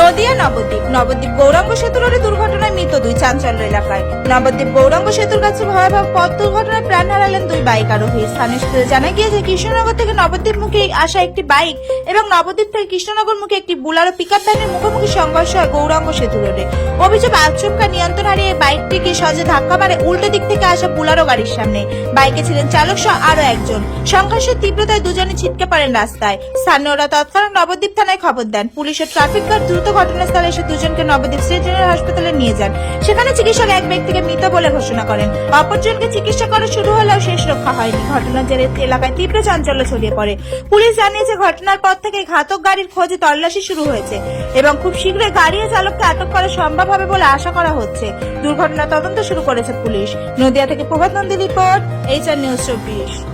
নদিয়া, নবদ্বীপ। নবদ্বীপ গৌরাঙ্গ সেতু রোডে দুর্ঘটনায় মৃত দুই চাঞ্চল্য এলাকায়। নবদ্বীপ গৌরাঙ্গ সেতুর কাছে ভয়াবহ পথ দুর্ঘটনায় প্রাণ হারালেন দুই বাইক আরোহী। স্থানীয় সূত্রে জানা গিয়েছে, কৃষ্ণনগর থেকে নবদ্বীপ মুখে আসা একটি বাইক এবং নবদ্বীপ থেকে কৃষ্ণনগর মুখে একটি বুলারো পিকআপ ভ্যানের মুখোমুখি সংঘর্ষ হয় গৌরাঙ্গ সেতু রোডে। অভিযোগ, আচমকা নিয়ন্ত্রণ হারিয়ে বাইকটিকে সহজে ধাক্কা মারে উল্টো দিক থেকে আসা বুলারো গাড়ির সামনে। বাইকে ছিলেন চালক সহ আরও একজন। সংঘর্ষের তীব্রতায় দুজনে ছিটকে পড়েন রাস্তায়। স্থানীয়রা তৎক্ষণাৎ নবদ্বীপ থানায় খবর দেন। পুলিশের ট্রাফিক গার্ড ঘটনাস্থলে এসে দুজনকে নবদ্বীপ জেনারেল হাসপাতালে নিয়ে যান। সেখানে চিকিৎসক এক ব্যক্তিকে মৃত বলে ঘোষণা করেন। অপরজনকে চিকিৎসা করা শুরু হলেও শেষ রক্ষা হয়নি। ঘটনার জেরে এলাকায় তীব্র চাঞ্চল্য ছড়িয়ে পড়ে। পুলিশ জানিয়েছে, ঘটনার পর থেকে ঘাতক গাড়ির খোঁজে তল্লাশি শুরু হয়েছে এবং খুব শীঘ্রই গাড়ি চালককে আটক করা সম্ভব হবে বলে আশা করা হচ্ছে। দুর্ঘটনা তদন্ত শুরু করেছে পুলিশ। নদিয়া থেকে Prabhat Nandi report, HR news চব্বিশ।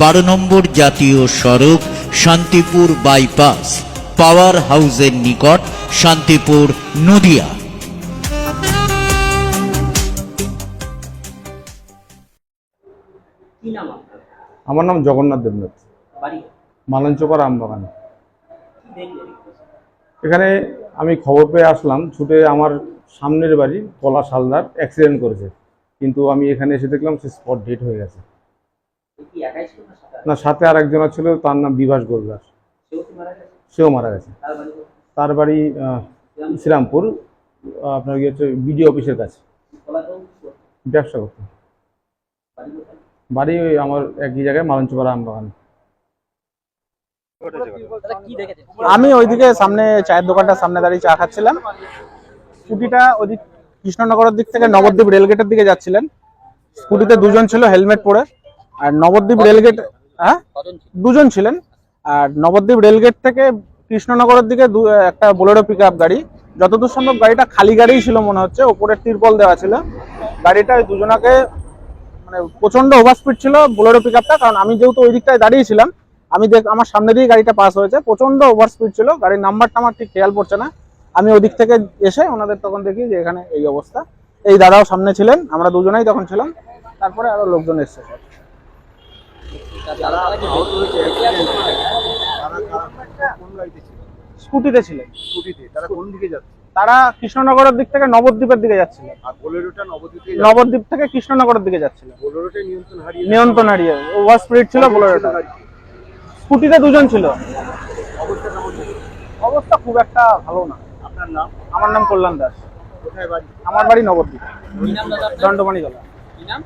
বারো নম্বর জাতীয় সড়ক শান্তিপুর বাইপাস পাওয়ার হাউসের নিকট শান্তিপুর নদিয়া। আমার নাম জগন্নাথ দেবনাথ। বাড়ি? মালঞ্চপাড়া আমবাগান। এখানে আমি খবর পেয়ে আসলাম ছুটে আমার সামনের বাড়ি পলা সালদার অ্যাক্সিডেন্ট করেছে। কিন্তু আমি এখানে এসে দেখলাম সে স্পট ডেট হয়ে গেছে। না, সাথে আর একজন ছিল, তার নাম বিভাস গোলদাস। সেও মারা গেছে। তার বাড়ি শ্রীরামপুর, আপনার হচ্ছে বিডিও অফিসের কাছে। ব্যবসা করতে। বাড়ি ওই আমার একই জায়গায়, মালঞ্চপাড়া আমবাগান। আমি ওইদিকে সামনে চায়ের দোকানটার সামনে দাঁড়িয়ে চা খাচ্ছিলাম। স্কুটিটা ওদিক কৃষ্ণনগরের দিক থেকে নবদ্বীপ রেলগেটের দিকে যাচ্ছিলেন। স্কুটিতে দুজন ছিল, হেলমেট পরে। আর নবদ্বীপ রেলগেট হ্যাঁ? দুজন ছিলেন। আর নবদ্বীপ রেলগেট থেকে কৃষ্ণনগরের দিকে একটা বোলেরো পিক গাড়ি। যতদূর সম্ভব গাড়িটা খালি গাড়িই ছিল মনে হচ্ছে। ওপরে তিরপল দেওয়া ছিল। গাড়িটা ওই দুজনাকে মানে প্রচণ্ড ওভার স্পিড ছিল বোলেরো পিক কারণ আমি যেহেতু ওই দিকটায় দাঁড়িয়েছিলাম আমি দেখ আমার সামনে দিয়ে গাড়িটা পাস হয়েছে। প্রচণ্ড ওভার স্পিড ছিল। গাড়ির নাম্বারটা আমার ঠিক খেয়াল পড়ছে না। আমি ওদিক থেকে এসে ওনাদের তখন দেখি যে এখানে এই অবস্থা। এই দাদাও সামনে ছিলেন আমরা দুজনেই তখন ছিলাম। তারপরে আরও লোকজন এসছে সব। যারা আহত হয়েছে স্কুটিতে ছিলেন স্কুটিতে তারা কোন দিকে যাচ্ছে? তারা কৃষ্ণনগরের দিক থেকে নবদ্বীপের দিকে যাচ্ছিল। আর বোলেরোটা নবদ্বীপে নবদ্বীপ থেকে কৃষ্ণনগরের দিকে যাচ্ছিল। বোলেরোটা নিয়ন্ত্রণ হারিয়ে নিয়ন্ত্রণ হারিয়ে ওভার স্পিড ছিল বোলেরোটা। স্কুটিতে দুজন ছিল। অবস্থা খুব একটা ভালো না। আপনার নাম? আমার নাম কল্যাণ দাস। কোথায় বাড়ি? আমার বাড়ি নবদ্বীপ। আপনার? দণ্ডমানিতলা কি নাম?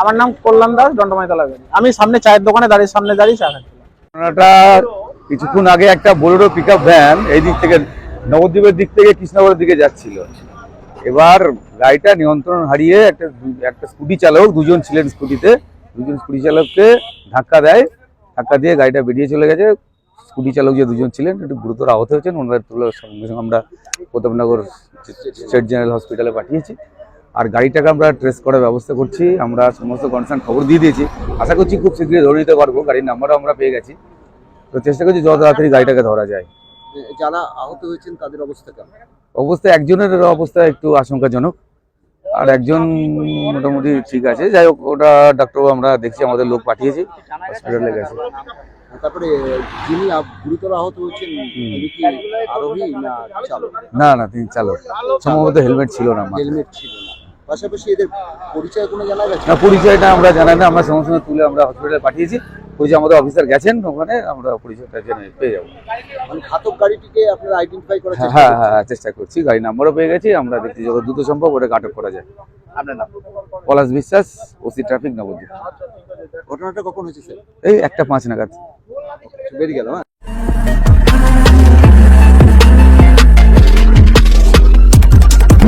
আমার নাম কল্যাণ দাস দণ্ডমানিতলা বাড়ি আমি সামনে চায়ের দোকানে দাঁড়িয়ে, সামনে দাঁড়িয়ে চা খাচ্ছিলাম কিছুক্ষণ আগে একটা বোলেরো পিক আপ ভ্যান এই দিক থেকে, নবদ্বীপের দিক থেকে কৃষ্ণনগরের দিকে যাচ্ছিল। এবার গাড়িটা নিয়ন্ত্রণ হারিয়ে একটা একটা স্কুটি চালক, দুজন ছিলেন স্কুটিতে, দুজন স্কুটি চালককে ধাক্কা দেয়। ধাক্কা দিয়ে গাড়িটা বেরিয়ে চলে গেছে। স্কুটি চালক যে দুজন ছিলেন, একটু গুরুতর আহত হয়েছেন। ওনাদের তুলে সঙ্গে সঙ্গে আমরা প্রতাপনগর স্টেট জেনারেল হসপিটালে পাঠিয়েছি। আর গাড়িটাকে আমরা ট্রেস করার ব্যবস্থা করছি আমরা সমস্ত কনসার্ন খবর দিয়ে দিয়েছি। আশা করছি খুব শীঘ্রই ধরে নিতে পারব গাড়ির নাম্বারও আমরা পেয়ে গেছি। তো চেষ্টা করছি যত তাড়াতাড়ি গাড়িটাকে ধরা যায়। যারা আহত হয়েছেন তাদের অবস্থা কেমন? অবস্থা একজনের অবস্থা একটু আশঙ্কাজনক। আর একজন মোটামুটি ঠিক আছে। যাই হোক ওটা ডাক্তারবাবু আমরা দেখছি আমাদের লোক পাঠিয়েছি হসপিটালে গেছে। তারপরে যিনি গুরুতর আহত হয়েছেন আরোহী না চালক? না না তিনি চালক। সম্ভবত হেলমেট ছিল না হেলমেট ছিল না। পাশাপাশি এদের পরিচয় কোনো জানা গেছে? না পরিচয়টা আমরা জানাই না আমরা সঙ্গে সঙ্গে তুলে আমরা হসপিটালে পাঠিয়েছি। ওই যে আমাদের অফিসার গেছেন ওখানে আমরা পরিচয়টা জেনে পেয়ে যাব। মানে ঘাতক গাড়িটিকে আপনারা আইডেন্টিফাই করার হ্যাঁ হ্যাঁ হ্যাঁ চেষ্টা করছি গাড়ি নাম্বারও পেয়ে গেছি আমরা দেখছি যত দ্রুত সম্ভব ওটাকে আটক করা যায়। আপনার নাম? পলাশ বিশ্বাস ওসি ট্রাফিক নবদ্বীপ ঘটনাটা কখন হয়েছে স্যার? এই একটা পাঁচ নাগাদ। বেরিয়ে গেল হ্যাঁ।